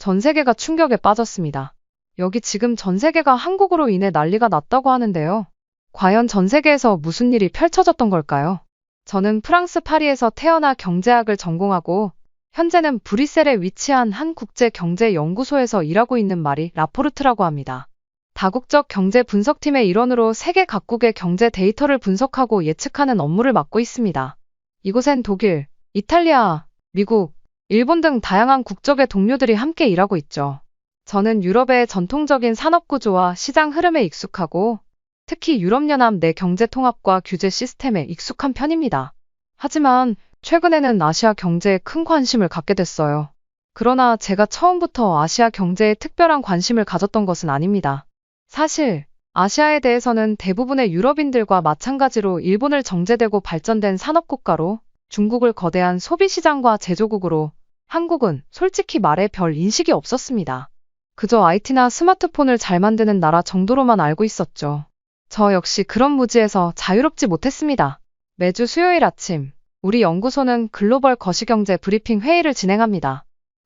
전 세계가 충격에 빠졌습니다. 여기 지금 전 세계가 한국으로 인해 난리가 났다고 하는데요. 과연 전 세계에서 무슨 일이 펼쳐졌던 걸까요? 저는 프랑스 파리에서 태어나 경제학을 전공하고 현재는 브뤼셀에 위치한 한 국제경제연구소에서 일하고 있는 말이 라포르트라고 합니다. 다국적 경제 분석팀의 일원으로 세계 각국의 경제 데이터를 분석하고 예측하는 업무를 맡고 있습니다. 이곳엔 독일, 이탈리아, 미국, 일본 등 다양한 국적의 동료들이 함께 일하고 있죠. 저는 유럽의 전통적인 산업 구조와 시장 흐름에 익숙하고 특히 유럽연합 내 경제 통합과 규제 시스템에 익숙한 편입니다. 하지만 최근에는 아시아 경제에 큰 관심을 갖게 됐어요. 그러나 제가 처음부터 아시아 경제에 특별한 관심을 가졌던 것은 아닙니다. 사실 아시아에 대해서는 대부분의 유럽인들과 마찬가지로 일본을 정제되고 발전된 산업국가로 중국을 거대한 소비시장과 제조국으로 한국은 솔직히 말해 별 인식이 없었습니다. 그저 IT나 스마트폰을 잘 만드는 나라 정도로만 알고 있었죠. 저 역시 그런 무지에서 자유롭지 못했습니다. 매주 수요일 아침, 우리 연구소는 글로벌 거시경제 브리핑 회의를 진행합니다.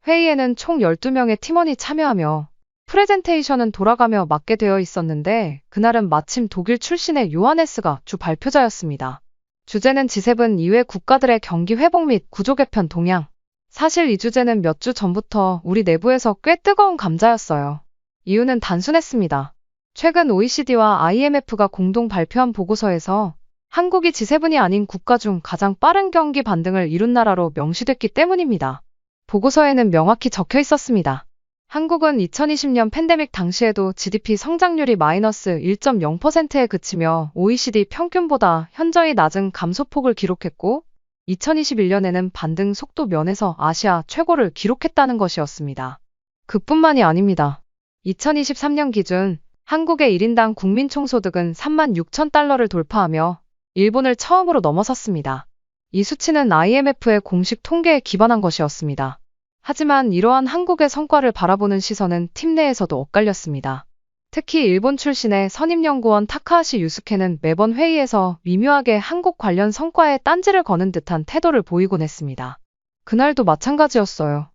회의에는 총 12명의 팀원이 참여하며 프레젠테이션은 돌아가며 맡게 되어 있었는데 그날은 마침 독일 출신의 요하네스가 주 발표자였습니다. 주제는 G7 이외 국가들의 경기 회복 및 구조 개편 동향. 사실 이 주제는 몇 주 전부터 우리 내부에서 꽤 뜨거운 감자였어요. 이유는 단순했습니다. 최근 OECD와 IMF가 공동 발표한 보고서에서 한국이 G7이 아닌 국가 중 가장 빠른 경기 반등을 이룬 나라로 명시됐기 때문입니다. 보고서에는 명확히 적혀 있었습니다. 한국은 2020년 팬데믹 당시에도 GDP 성장률이 마이너스 1.0%에 그치며 OECD 평균보다 현저히 낮은 감소폭을 기록했고 2021년에는 반등 속도 면에서 아시아 최고를 기록했다는 것이었습니다. 그뿐만이 아닙니다. 2023년 기준 한국의 1인당 국민 총소득은 3만 6천 달러를 돌파하며 일본을 처음으로 넘어섰습니다. 이 수치는 IMF의 공식 통계에 기반한 것이었습니다. 하지만 이러한 한국의 성과를 바라보는 시선은 팀 내에서도 엇갈렸습니다. 특히 일본 출신의 선임연구원 타카하시 유스케는 매번 회의에서 미묘하게 한국 관련 성과에 딴지를 거는 듯한 태도를 보이곤 했습니다. 그날도 마찬가지였어요.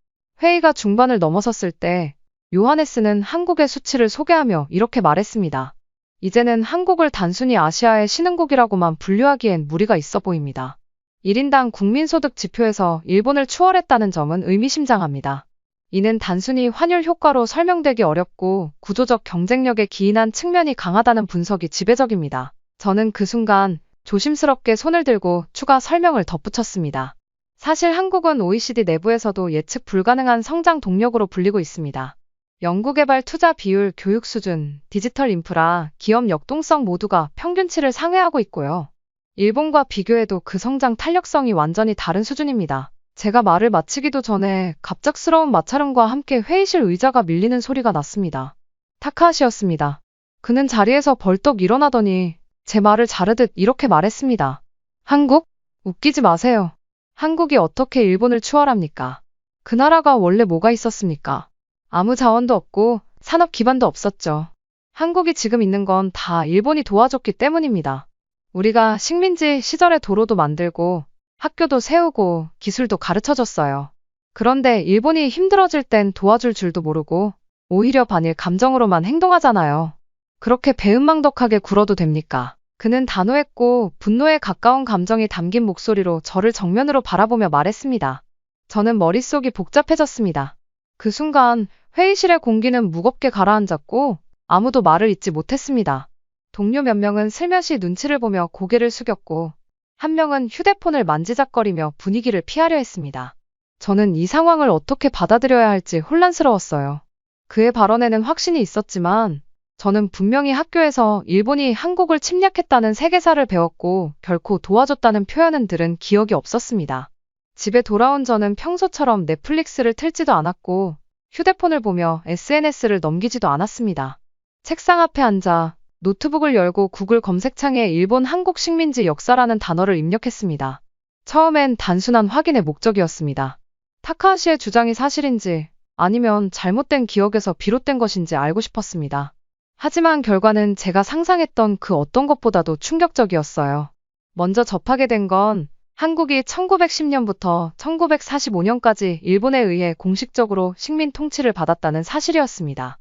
회의가 중반을 넘어섰을 때 요하네스는 한국의 수치를 소개하며 이렇게 말했습니다. 이제는 한국을 단순히 아시아의 신흥국이라고만 분류하기엔 무리가 있어 보입니다. 1인당 국민소득 지표에서 일본을 추월했다는 점은 의미심장합니다. 이는 단순히 환율 효과로 설명되기 어렵고 구조적 경쟁력에 기인한 측면이 강하다는 분석이 지배적입니다. 저는 그 순간 조심스럽게 손을 들고 추가 설명을 덧붙였습니다. 사실 한국은 OECD 내부에서도 예측 불가능한 성장 동력으로 불리고 있습니다. 연구개발 투자 비율, 교육 수준, 디지털 인프라, 기업 역동성 모두가 평균치를 상회하고 있고요. 일본과 비교해도 그 성장 탄력성이 완전히 다른 수준입니다. 제가 말을 마치기도 전에 갑작스러운 마찰음과 함께 회의실 의자가 밀리는 소리가 났습니다. 타카하시였습니다. 그는 자리에서 벌떡 일어나더니 제 말을 자르듯 이렇게 말했습니다. 한국? 웃기지 마세요. 한국이 어떻게 일본을 추월합니까? 그 나라가 원래 뭐가 있었습니까? 아무 자원도 없고 산업 기반도 없었죠. 한국이 지금 있는 건 다 일본이 도와줬기 때문입니다. 우리가 식민지 시절에 도로도 만들고 학교도 세우고 기술도 가르쳐 줬어요. 그런데 일본이 힘들어질 땐 도와줄 줄도 모르고 오히려 반일 감정으로만 행동하잖아요. 그렇게 배은망덕하게 굴어도 됩니까? 그는 단호했고 분노에 가까운 감정이 담긴 목소리로 저를 정면으로 바라보며 말했습니다. 저는 머릿속이 복잡해졌습니다. 그 순간 회의실의 공기는 무겁게 가라앉았고 아무도 말을 잇지 못했습니다. 동료 몇 명은 슬며시 눈치를 보며 고개를 숙였고 한 명은 휴대폰을 만지작거리며 분위기를 피하려 했습니다. 저는 이 상황을 어떻게 받아들여야 할지 혼란스러웠어요. 그의 발언에는 확신이 있었지만 저는 분명히 학교에서 일본이 한국을 침략했다는 세계사를 배웠고 결코 도와줬다는 표현은 들은 기억이 없었습니다. 집에 돌아온 저는 평소처럼 넷플릭스를 틀지도 않았고 휴대폰을 보며 SNS를 넘기지도 않았습니다. 책상 앞에 앉아 노트북을 열고 구글 검색창에 일본 한국 식민지 역사라는 단어를 입력했습니다. 처음엔 단순한 확인의 목적이었습니다. 타카하시의 주장이 사실인지 아니면 잘못된 기억에서 비롯된 것인지 알고 싶었습니다. 하지만 결과는 제가 상상했던 그 어떤 것보다도 충격적이었어요. 먼저 접하게 된 건 한국이 1910년부터 1945년까지 일본에 의해 공식적으로 식민 통치를 받았다는 사실이었습니다.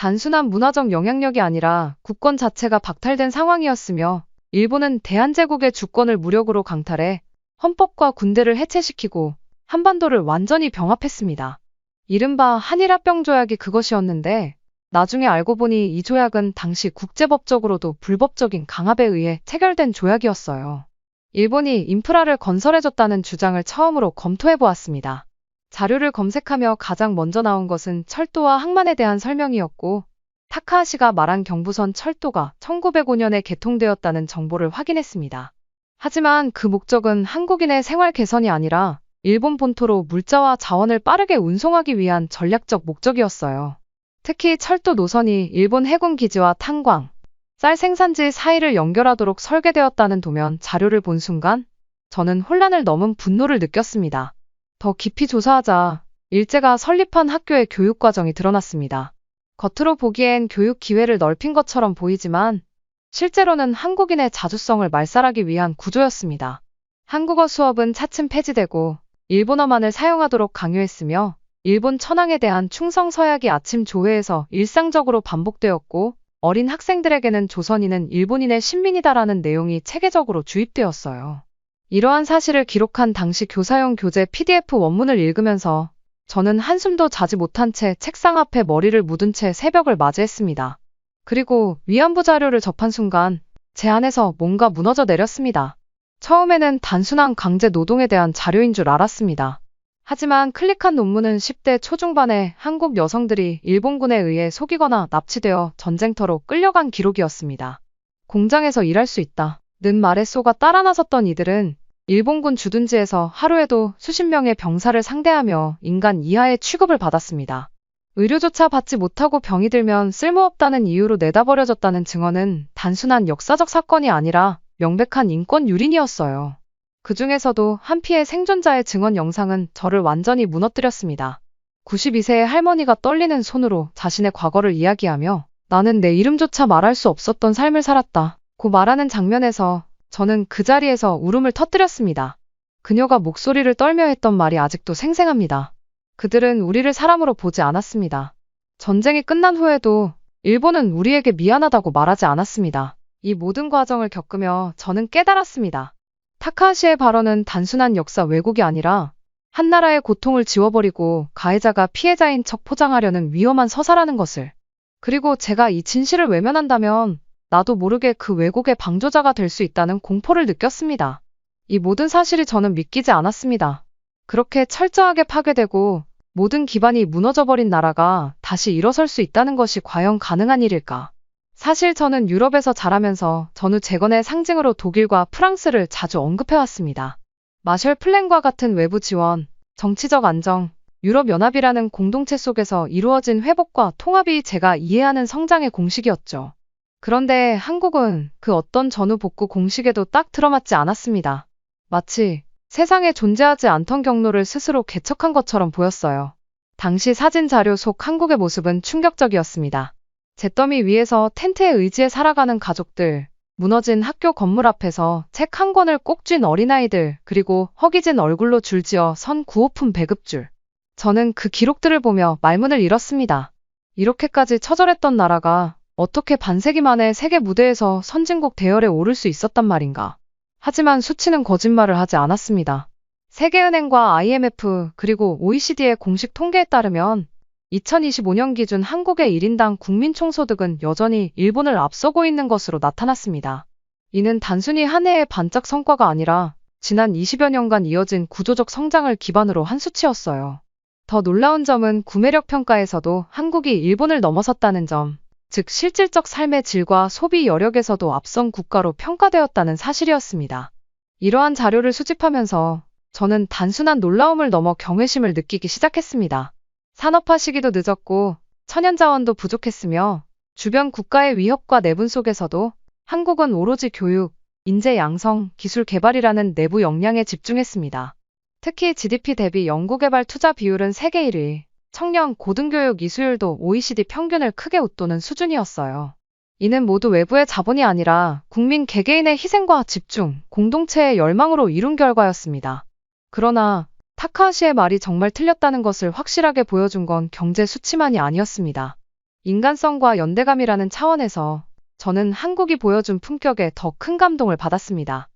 단순한 문화적 영향력이 아니라 국권 자체가 박탈된 상황이었으며 일본은 대한제국의 주권을 무력으로 강탈해 헌법과 군대를 해체시키고 한반도를 완전히 병합했습니다. 이른바 한일합병 조약이 그것이었는데 나중에 알고 보니 이 조약은 당시 국제법적으로도 불법적인 강압에 의해 체결된 조약이었어요. 일본이 인프라를 건설해줬다는 주장을 처음으로 검토해 보았습니다. 자료를 검색하며 가장 먼저 나온 것은 철도와 항만에 대한 설명이었고, 타카하시가 말한 경부선 철도가 1905년에 개통되었다는 정보를 확인했습니다. 하지만 그 목적은 한국인의 생활 개선이 아니라 일본 본토로 물자와 자원을 빠르게 운송하기 위한 전략적 목적이었어요. 특히 철도 노선이 일본 해군 기지와 탄광, 쌀 생산지 사이를 연결하도록 설계되었다는 도면 자료를 본 순간 저는 혼란을 넘은 분노를 느꼈습니다. 더 깊이 조사하자 일제가 설립한 학교의 교육 과정이 드러났습니다. 겉으로 보기엔 교육 기회를 넓힌 것처럼 보이지만 실제로는 한국인의 자주성을 말살하기 위한 구조였습니다. 한국어 수업은 차츰 폐지되고 일본어만을 사용하도록 강요했으며 일본 천황에 대한 충성 서약이 아침 조회에서 일상적으로 반복되었고 어린 학생들에게는 조선인은 일본인의 신민이다라는 내용이 체계적으로 주입되었어요. 이러한 사실을 기록한 당시 교사용 교재 PDF 원문을 읽으면서 저는 한숨도 자지 못한 채 책상 앞에 머리를 묻은 채 새벽을 맞이했습니다. 그리고 위안부 자료를 접한 순간 제 안에서 뭔가 무너져 내렸습니다. 처음에는 단순한 강제 노동에 대한 자료인 줄 알았습니다. 하지만 클릭한 논문은 10대 초중반의 한국 여성들이 일본군에 의해 속이거나 납치되어 전쟁터로 끌려간 기록이었습니다. 공장에서 일할 수 있다. 는 말에 쏘가 따라 나섰던 이들은 일본군 주둔지에서 하루에도 수십 명의 병사를 상대하며 인간 이하의 취급을 받았습니다. 의료조차 받지 못하고 병이 들면 쓸모없다는 이유로 내다버려졌다는 증언은 단순한 역사적 사건이 아니라 명백한 인권 유린이었어요. 그 중에서도 한 피해 생존자의 증언 영상은 저를 완전히 무너뜨렸습니다. 92세의 할머니가 떨리는 손으로 자신의 과거를 이야기하며 나는 내 이름조차 말할 수 없었던 삶을 살았다. 고 말하는 장면에서 저는 그 자리에서 울음을 터뜨렸습니다. 그녀가 목소리를 떨며 했던 말이 아직도 생생합니다. 그들은 우리를 사람으로 보지 않았습니다. 전쟁이 끝난 후에도 일본은 우리에게 미안하다고 말하지 않았습니다. 이 모든 과정을 겪으며 저는 깨달았습니다. 타카하시의 발언은 단순한 역사 왜곡이 아니라 한 나라의 고통을 지워버리고 가해자가 피해자인 척 포장하려는 위험한 서사라는 것을. 그리고 제가 이 진실을 외면한다면 나도 모르게 그 왜곡의 방조자가 될 수 있다는 공포를 느꼈습니다. 이 모든 사실이 저는 믿기지 않았습니다. 그렇게 철저하게 파괴되고 모든 기반이 무너져버린 나라가 다시 일어설 수 있다는 것이 과연 가능한 일일까? 사실 저는 유럽에서 자라면서 전후 재건의 상징으로 독일과 프랑스를 자주 언급해왔습니다. 마셜 플랜과 같은 외부 지원, 정치적 안정, 유럽연합이라는 공동체 속에서 이루어진 회복과 통합이 제가 이해하는 성장의 공식이었죠. 그런데 한국은 그 어떤 전후 복구 공식에도 딱 들어맞지 않았습니다. 마치 세상에 존재하지 않던 경로를 스스로 개척한 것처럼 보였어요. 당시 사진 자료 속 한국의 모습은 충격적이었습니다. 잿더미 위에서 텐트에 의지해 살아가는 가족들, 무너진 학교 건물 앞에서 책 한 권을 꼭 쥔 어린아이들, 그리고 허기진 얼굴로 줄지어 선 구호품 배급줄. 저는 그 기록들을 보며 말문을 잃었습니다. 이렇게까지 처절했던 나라가 어떻게 반세기 만에 세계 무대에서 선진국 대열에 오를 수 있었단 말인가. 하지만 수치는 거짓말을 하지 않았습니다. 세계은행과 IMF 그리고 OECD의 공식 통계에 따르면 2025년 기준 한국의 1인당 국민 총소득은 여전히 일본을 앞서고 있는 것으로 나타났습니다. 이는 단순히 한 해의 반짝 성과가 아니라 지난 20여 년간 이어진 구조적 성장을 기반으로 한 수치였어요. 더 놀라운 점은 구매력 평가에서도 한국이 일본을 넘어섰다는 점, 즉 실질적 삶의 질과 소비 여력에서도 앞선 국가로 평가되었다는 사실이었습니다. 이러한 자료를 수집하면서 저는 단순한 놀라움을 넘어 경외심을 느끼기 시작했습니다. 산업화 시기도 늦었고 천연 자원도 부족했으며 주변 국가의 위협과 내분 속에서도 한국은 오로지 교육, 인재 양성, 기술 개발이라는 내부 역량에 집중했습니다. 특히 GDP 대비 연구개발 투자 비율은 세계 1위, 청년 고등교육 이수율도 OECD 평균을 크게 웃도는 수준이었어요. 이는 모두 외부의 자본이 아니라 국민 개개인의 희생과 집중, 공동체의 열망으로 이룬 결과였습니다. 그러나 타카하시의 말이 정말 틀렸다는 것을 확실하게 보여준 건 경제 수치만이 아니었습니다. 인간성과 연대감이라는 차원에서 저는 한국이 보여준 품격에 더 큰 감동을 받았습니다.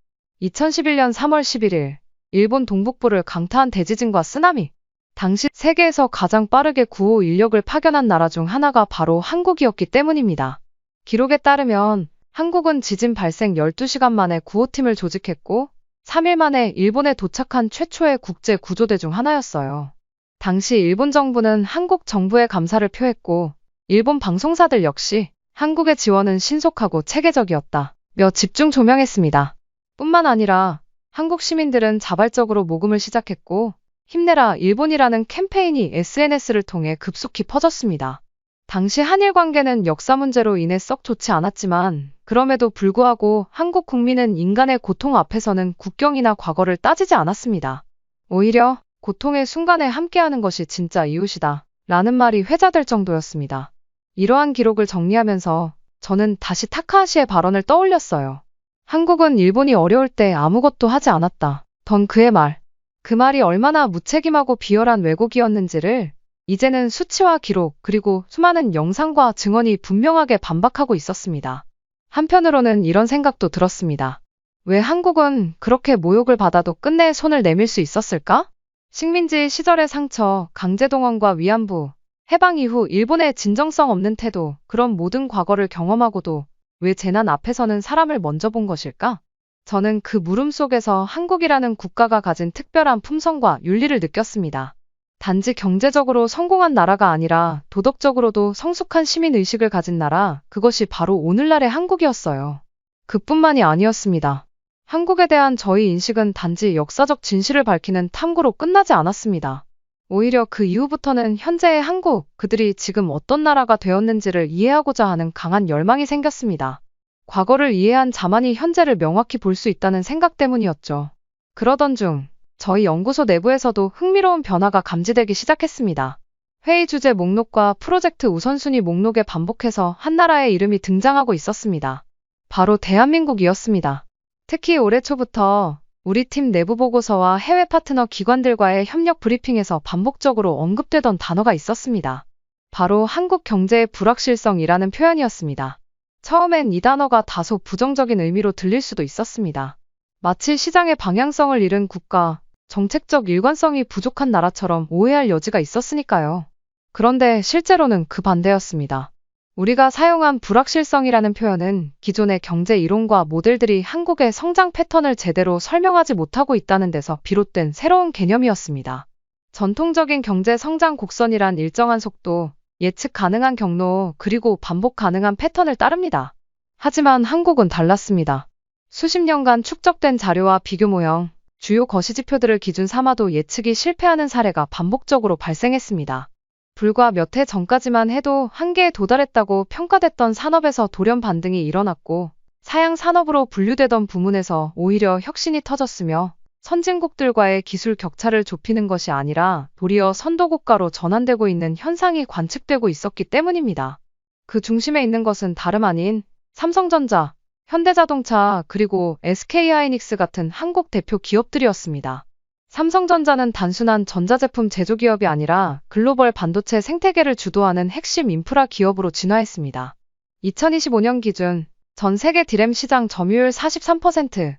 2011년 3월 11일, 일본 동북부를 강타한 대지진과 쓰나미. 당시 세계에서 가장 빠르게 구호 인력을 파견한 나라 중 하나가 바로 한국이었기 때문입니다. 기록에 따르면 한국은 지진 발생 12시간 만에 구호팀을 조직했고 3일 만에 일본에 도착한 최초의 국제 구조대 중 하나였어요. 당시 일본 정부는 한국 정부에 감사를 표했고 일본 방송사들 역시 한국의 지원은 신속하고 체계적이었다. 며 집중 조명했습니다. 뿐만 아니라 한국 시민들은 자발적으로 모금을 시작했고 힘내라 일본이라는 캠페인이 SNS를 통해 급속히 퍼졌습니다. 당시 한일 관계는 역사 문제로 인해 썩 좋지 않았지만 그럼에도 불구하고 한국 국민은 인간의 고통 앞에서는 국경이나 과거를 따지지 않았습니다. 오히려 고통의 순간에 함께하는 것이 진짜 이웃이다. 라는 말이 회자될 정도였습니다. 이러한 기록을 정리하면서 저는 다시 타카하시의 발언을 떠올렸어요. 한국은 일본이 어려울 때 아무것도 하지 않았다. 던 그의 말. 그 말이 얼마나 무책임하고 비열한 왜곡이었는지를 이제는 수치와 기록 그리고 수많은 영상과 증언이 분명하게 반박하고 있었습니다. 한편으로는 이런 생각도 들었습니다. 왜 한국은 그렇게 모욕을 받아도 끝내 손을 내밀 수 있었을까? 식민지 시절의 상처, 강제동원과 위안부, 해방 이후 일본의 진정성 없는 태도, 그런 모든 과거를 경험하고도 왜 재난 앞에서는 사람을 먼저 본 것일까? 저는 그 물음 속에서 한국이라는 국가가 가진 특별한 품성과 윤리를 느꼈습니다. 단지 경제적으로 성공한 나라가 아니라 도덕적으로도 성숙한 시민 의식을 가진 나라, 그것이 바로 오늘날의 한국이었어요. 그뿐만이 아니었습니다. 한국에 대한 저희 인식은 단지 역사적 진실을 밝히는 탐구로 끝나지 않았습니다. 오히려 그 이후부터는 현재의 한국, 그들이 지금 어떤 나라가 되었는지를 이해하고자 하는 강한 열망이 생겼습니다. 과거를 이해한 자만이 현재를 명확히 볼 수 있다는 생각 때문이었죠. 그러던 중, 저희 연구소 내부에서도 흥미로운 변화가 감지되기 시작했습니다. 회의 주제 목록과 프로젝트 우선순위 목록에 반복해서 한 나라의 이름이 등장하고 있었습니다. 바로 대한민국이었습니다. 특히 올해 초부터 우리 팀 내부 보고서와 해외 파트너 기관들과의 협력 브리핑에서 반복적으로 언급되던 단어가 있었습니다. 바로 한국 경제의 불확실성이라는 표현이었습니다. 처음엔 이 단어가 다소 부정적인 의미로 들릴 수도 있었습니다. 마치 시장의 방향성을 잃은 국가, 정책적 일관성이 부족한 나라처럼 오해할 여지가 있었으니까요. 그런데 실제로는 그 반대였습니다. 우리가 사용한 불확실성이라는 표현은 기존의 경제 이론과 모델들이 한국의 성장 패턴을 제대로 설명하지 못하고 있다는 데서 비롯된 새로운 개념이었습니다. 전통적인 경제 성장 곡선이란 일정한 속도, 예측 가능한 경로, 그리고 반복 가능한 패턴을 따릅니다. 하지만 한국은 달랐습니다. 수십 년간 축적된 자료와 비교 모형, 주요 거시지표들을 기준 삼아도 예측이 실패하는 사례가 반복적으로 발생했습니다. 불과 몇 해 전까지만 해도 한계에 도달했다고 평가됐던 산업에서 돌연 반등이 일어났고 사양 산업으로 분류되던 부문에서 오히려 혁신이 터졌으며 선진국들과의 기술 격차를 좁히는 것이 아니라 도리어 선도국가로 전환되고 있는 현상이 관측되고 있었기 때문입니다. 그 중심에 있는 것은 다름 아닌 삼성전자, 현대자동차 그리고 SK하이닉스 같은 한국 대표 기업들이었습니다. 삼성전자는 단순한 전자제품 제조기업이 아니라 글로벌 반도체 생태계를 주도하는 핵심 인프라 기업으로 진화했습니다. 2025년 기준 전 세계 디램 시장 점유율 43%,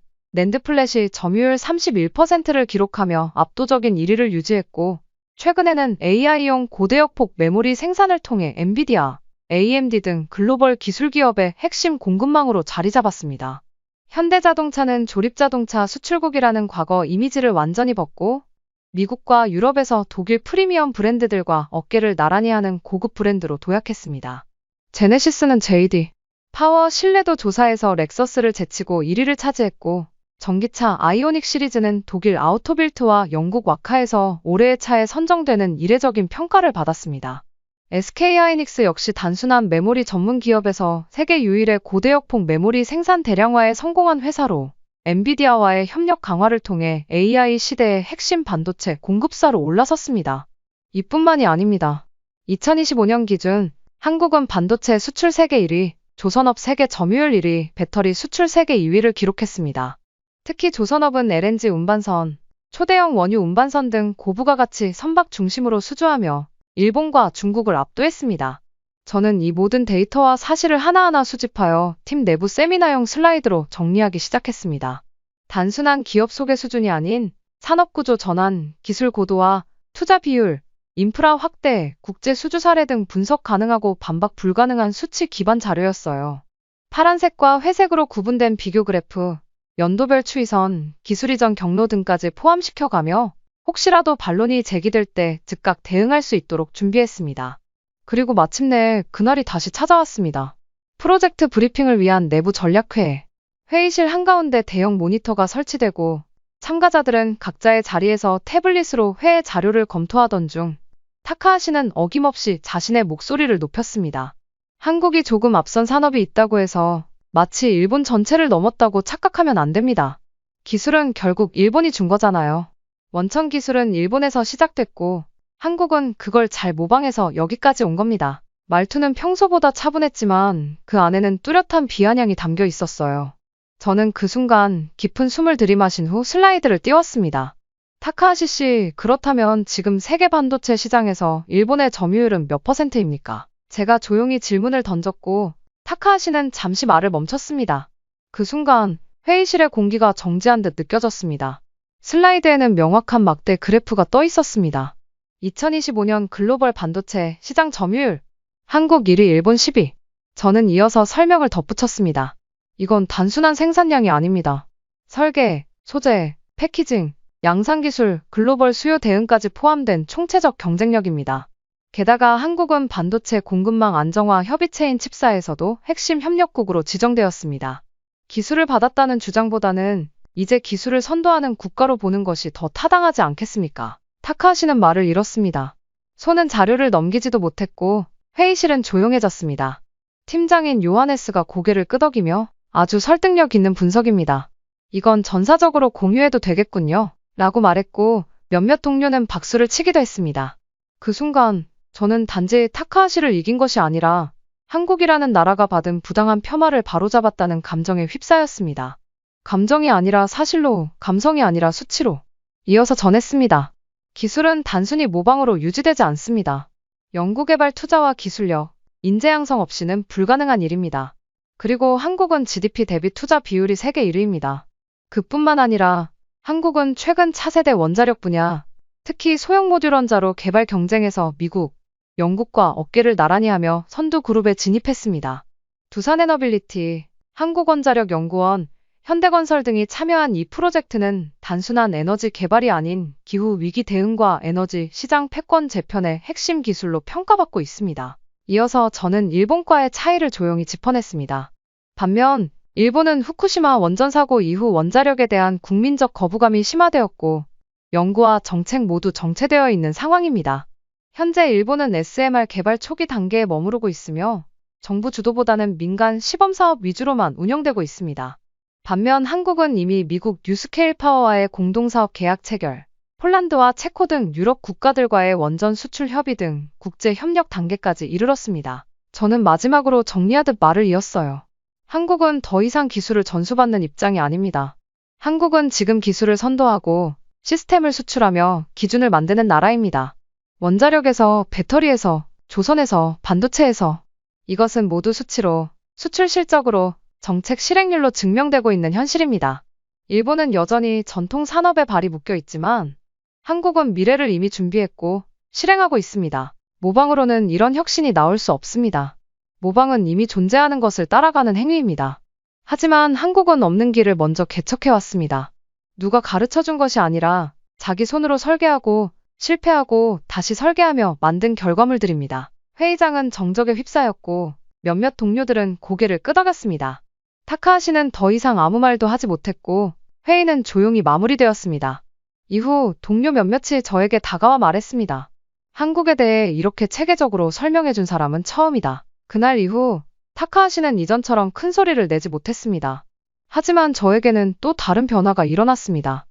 플래시 점유율 31%를 기록하며 압도적인 1위를 유지했고, 최근에는 AI용 고대역폭 메모리 생산을 통해 엔비디아, AMD 등 글로벌 기술 기업의 핵심 공급망으로 자리 잡았습니다. 현대자동차는 조립자동차 수출국이라는 과거 이미지를 완전히 벗고 미국과 유럽에서 독일 프리미엄 브랜드들과 어깨를 나란히 하는 고급 브랜드로 도약했습니다. 제네시스는 JD, 파워 신뢰도 조사에서 렉서스를 제치고 1위를 차지했고 전기차 아이오닉 시리즈는 독일 아우토빌트와 영국 와카에서 올해의 차에 선정되는 이례적인 평가를 받았습니다. SK하이닉스 역시 단순한 메모리 전문 기업에서 세계 유일의 고대역폭 메모리 생산 대량화에 성공한 회사로 엔비디아와의 협력 강화를 통해 AI 시대의 핵심 반도체 공급사로 올라섰습니다. 이뿐만이 아닙니다. 2025년 기준 한국은 반도체 수출 세계 1위, 조선업 세계 점유율 1위, 배터리 수출 세계 2위를 기록했습니다. 특히 조선업은 LNG 운반선, 초대형 원유 운반선 등 고부가 가치 선박 중심으로 수주하며 일본과 중국을 압도했습니다. 저는 이 모든 데이터와 사실을 하나하나 수집하여 팀 내부 세미나용 슬라이드로 정리하기 시작했습니다. 단순한 기업 소개 수준이 아닌 산업구조 전환, 기술 고도화, 투자 비율, 인프라 확대, 국제 수주 사례 등 분석 가능하고 반박 불가능한 수치 기반 자료였어요. 파란색과 회색으로 구분된 비교 그래프, 연도별 추이선, 기술 이전 경로 등까지 포함시켜가며 혹시라도 반론이 제기될 때 즉각 대응할 수 있도록 준비했습니다. 그리고 마침내 그날이 다시 찾아왔습니다. 프로젝트 브리핑을 위한 내부 전략회의. 회의실 한가운데 대형 모니터가 설치되고 참가자들은 각자의 자리에서 태블릿으로 회의 자료를 검토하던 중 타카하시는 어김없이 자신의 목소리를 높였습니다. 한국이 조금 앞선 산업이 있다고 해서 마치 일본 전체를 넘었다고 착각하면 안 됩니다. 기술은 결국 일본이 준 거잖아요. 원천 기술은 일본에서 시작됐고 한국은 그걸 잘 모방해서 여기까지 온 겁니다. 말투는 평소보다 차분했지만 그 안에는 뚜렷한 비아냥이 담겨 있었어요. 저는 그 순간 깊은 숨을 들이마신 후 슬라이드를 띄웠습니다. 타카하시 씨, 그렇다면 지금 세계 반도체 시장에서 일본의 점유율은 몇 퍼센트입니까? 제가 조용히 질문을 던졌고 타카하 시는 잠시 말을 멈췄습니다. 그 순간 회의실의 공기가 정지한 듯 느껴졌습니다. 슬라이드에는 명확한 막대 그래프가 떠 있었습니다. 2025년 글로벌 반도체 시장 점유율 한국 1위 일본 10위 저는 이어서 설명을 덧붙였습니다. 이건 단순한 생산량이 아닙니다. 설계, 소재, 패키징, 양산기술, 글로벌 수요 대응까지 포함된 총체적 경쟁력입니다. 게다가 한국은 반도체 공급망 안정화 협의체인 칩사에서도 핵심 협력국으로 지정되었습니다. 기술을 받았다는 주장보다는 이제 기술을 선도하는 국가로 보는 것이 더 타당하지 않겠습니까? 타카하시는 말을 잃었습니다. 손은 자료를 넘기지도 못했고 회의실은 조용해졌습니다. 팀장인 요하네스가 고개를 끄덕이며 아주 설득력 있는 분석입니다. 이건 전사적으로 공유해도 되겠군요. 라고 말했고 몇몇 동료는 박수를 치기도 했습니다. 그 순간 저는 단지 타카하시를 이긴 것이 아니라 한국이라는 나라가 받은 부당한 폄하를 바로잡았다는 감정에 휩싸였습니다. 감정이 아니라 사실로, 감성이 아니라 수치로. 이어서 전했습니다. 기술은 단순히 모방으로 유지되지 않습니다. 연구개발 투자와 기술력, 인재 양성 없이는 불가능한 일입니다. 그리고 한국은 GDP 대비 투자 비율이 세계 1위입니다. 그뿐만 아니라 한국은 최근 차세대 원자력 분야, 특히 소형 모듈 원자로 개발 경쟁에서 미국, 영국과 어깨를 나란히 하며 선두 그룹에 진입했습니다. 두산에너빌리티, 한국원자력연구원, 현대건설 등이 참여한 이 프로젝트는 단순한 에너지 개발이 아닌 기후 위기 대응과 에너지 시장 패권 재편의 핵심 기술로 평가받고 있습니다. 이어서 저는 일본과의 차이를 조용히 짚어냈습니다. 반면 일본은 후쿠시마 원전 사고 이후 원자력에 대한 국민적 거부감이 심화되었고 연구와 정책 모두 정체되어 있는 상황입니다. 현재 일본은 SMR 개발 초기 단계에 머무르고 있으며 정부 주도보다는 민간 시범 사업 위주로만 운영되고 있습니다. 반면 한국은 이미 미국 뉴스케일 파워와의 공동사업 계약 체결, 폴란드와 체코 등 유럽 국가들과의 원전 수출 협의 등 국제 협력 단계까지 이르렀습니다. 저는 마지막으로 정리하듯 말을 이었어요. 한국은 더 이상 기술을 전수받는 입장이 아닙니다. 한국은 지금 기술을 선도하고 시스템을 수출하며 기준을 만드는 나라입니다. 원자력에서, 배터리에서, 조선에서, 반도체에서 이것은 모두 수치로, 수출 실적으로, 정책 실행률로 증명되고 있는 현실입니다. 일본은 여전히 전통 산업에 발이 묶여 있지만 한국은 미래를 이미 준비했고 실행하고 있습니다. 모방으로는 이런 혁신이 나올 수 없습니다. 모방은 이미 존재하는 것을 따라가는 행위입니다. 하지만 한국은 없는 길을 먼저 개척해왔습니다. 누가 가르쳐 준 것이 아니라 자기 손으로 설계하고 실패하고 다시 설계하며 만든 결과물들입니다. 회의장은 정적에 휩싸였고 몇몇 동료들은 고개를 끄덕였습니다. 타카하시는 더 이상 아무 말도 하지 못했고 회의는 조용히 마무리되었습니다. 이후 동료 몇몇이 저에게 다가와 말했습니다. 한국에 대해 이렇게 체계적으로 설명해준 사람은 처음이다. 그날 이후 타카하시는 이전처럼 큰 소리를 내지 못했습니다. 하지만 저에게는 또 다른 변화가 일어났습니다.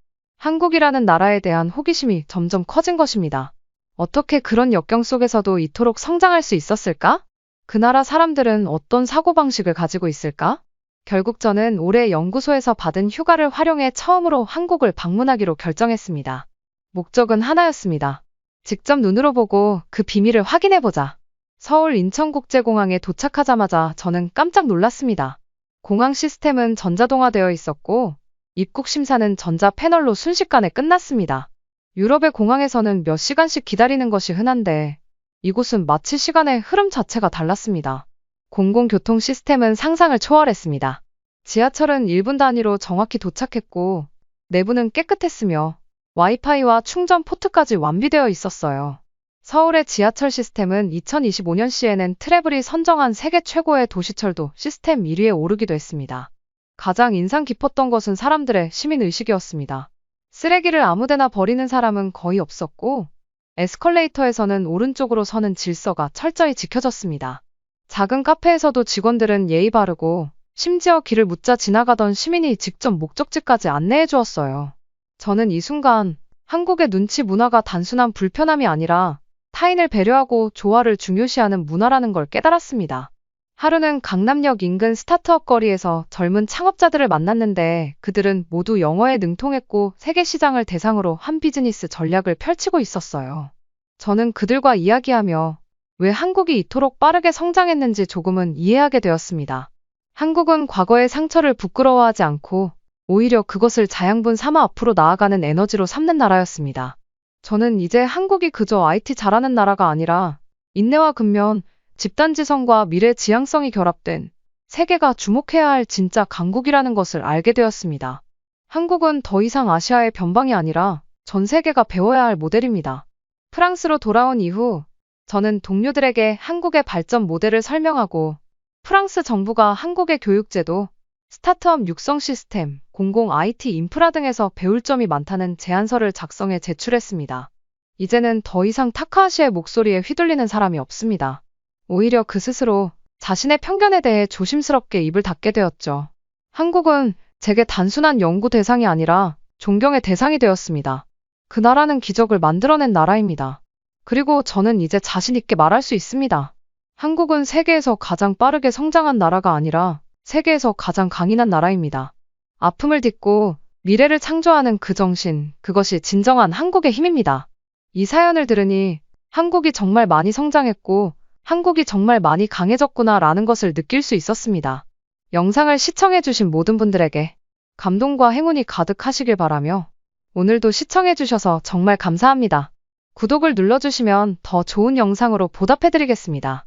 한국이라는 나라에 대한 호기심이 점점 커진 것입니다. 어떻게 그런 역경 속에서도 이토록 성장할 수 있었을까? 그 나라 사람들은 어떤 사고방식을 가지고 있을까? 결국 저는 올해 연구소에서 받은 휴가를 활용해 처음으로 한국을 방문하기로 결정했습니다. 목적은 하나였습니다. 직접 눈으로 보고 그 비밀을 확인해보자. 서울 인천국제공항에 도착하자마자 저는 깜짝 놀랐습니다. 공항 시스템은 전자동화되어 있었고, 입국 심사는 전자 패널로 순식간에 끝났습니다. 유럽의 공항에서는 몇 시간씩 기다리는 것이 흔한데, 이곳은 마치 시간의 흐름 자체가 달랐습니다. 공공교통 시스템은 상상을 초월했습니다. 지하철은 1분 단위로 정확히 도착했고, 내부는 깨끗했으며, 와이파이와 충전 포트까지 완비되어 있었어요. 서울의 지하철 시스템은 2025년 시에는 트래블이 선정한 세계 최고의 도시철도 시스템 1위에 오르기도 했습니다. 가장 인상 깊었던 것은 사람들의 시민의식이었습니다. 쓰레기를 아무데나 버리는 사람은 거의 없었고, 에스컬레이터에서는 오른쪽으로 서는 질서가 철저히 지켜졌습니다. 작은 카페에서도 직원들은 예의 바르고, 심지어 길을 묻자 지나가던 시민이 직접 목적지까지 안내해 주었어요. 저는 이 순간 한국의 눈치 문화가 단순한 불편함이 아니라 타인을 배려하고 조화를 중요시하는 문화라는 걸 깨달았습니다. 하루는 강남역 인근 스타트업 거리에서 젊은 창업자들을 만났는데 그들은 모두 영어에 능통했고 세계 시장을 대상으로 한 비즈니스 전략을 펼치고 있었어요. 저는 그들과 이야기하며 왜 한국이 이토록 빠르게 성장했는지 조금은 이해하게 되었습니다. 한국은 과거의 상처를 부끄러워하지 않고 오히려 그것을 자양분 삼아 앞으로 나아가는 에너지로 삼는 나라였습니다. 저는 이제 한국이 그저 IT 잘하는 나라가 아니라 인내와 근면, 집단지성과 미래 지향성이 결합된 세계가 주목해야 할 진짜 강국이라는 것을 알게 되었습니다. 한국은 더 이상 아시아의 변방이 아니라 전 세계가 배워야 할 모델입니다. 프랑스로 돌아온 이후 저는 동료들에게 한국의 발전 모델을 설명하고 프랑스 정부가 한국의 교육제도, 스타트업 육성 시스템, 공공 IT 인프라 등에서 배울 점이 많다는 제안서를 작성해 제출했습니다. 이제는 더 이상 타카하시의 목소리에 휘둘리는 사람이 없습니다. 오히려 그 스스로 자신의 편견에 대해 조심스럽게 입을 닫게 되었죠. 한국은 제게 단순한 연구 대상이 아니라 존경의 대상이 되었습니다. 그 나라는 기적을 만들어낸 나라입니다. 그리고 저는 이제 자신있게 말할 수 있습니다. 한국은 세계에서 가장 빠르게 성장한 나라가 아니라 세계에서 가장 강인한 나라입니다. 아픔을 딛고 미래를 창조하는 그 정신, 그것이 진정한 한국의 힘입니다. 이 사연을 들으니 한국이 정말 많이 성장했고 한국이 정말 많이 강해졌구나 라는 것을 느낄 수 있었습니다. 영상을 시청해주신 모든 분들에게 감동과 행운이 가득하시길 바라며 오늘도 시청해주셔서 정말 감사합니다. 구독을 눌러주시면 더 좋은 영상으로 보답해드리겠습니다.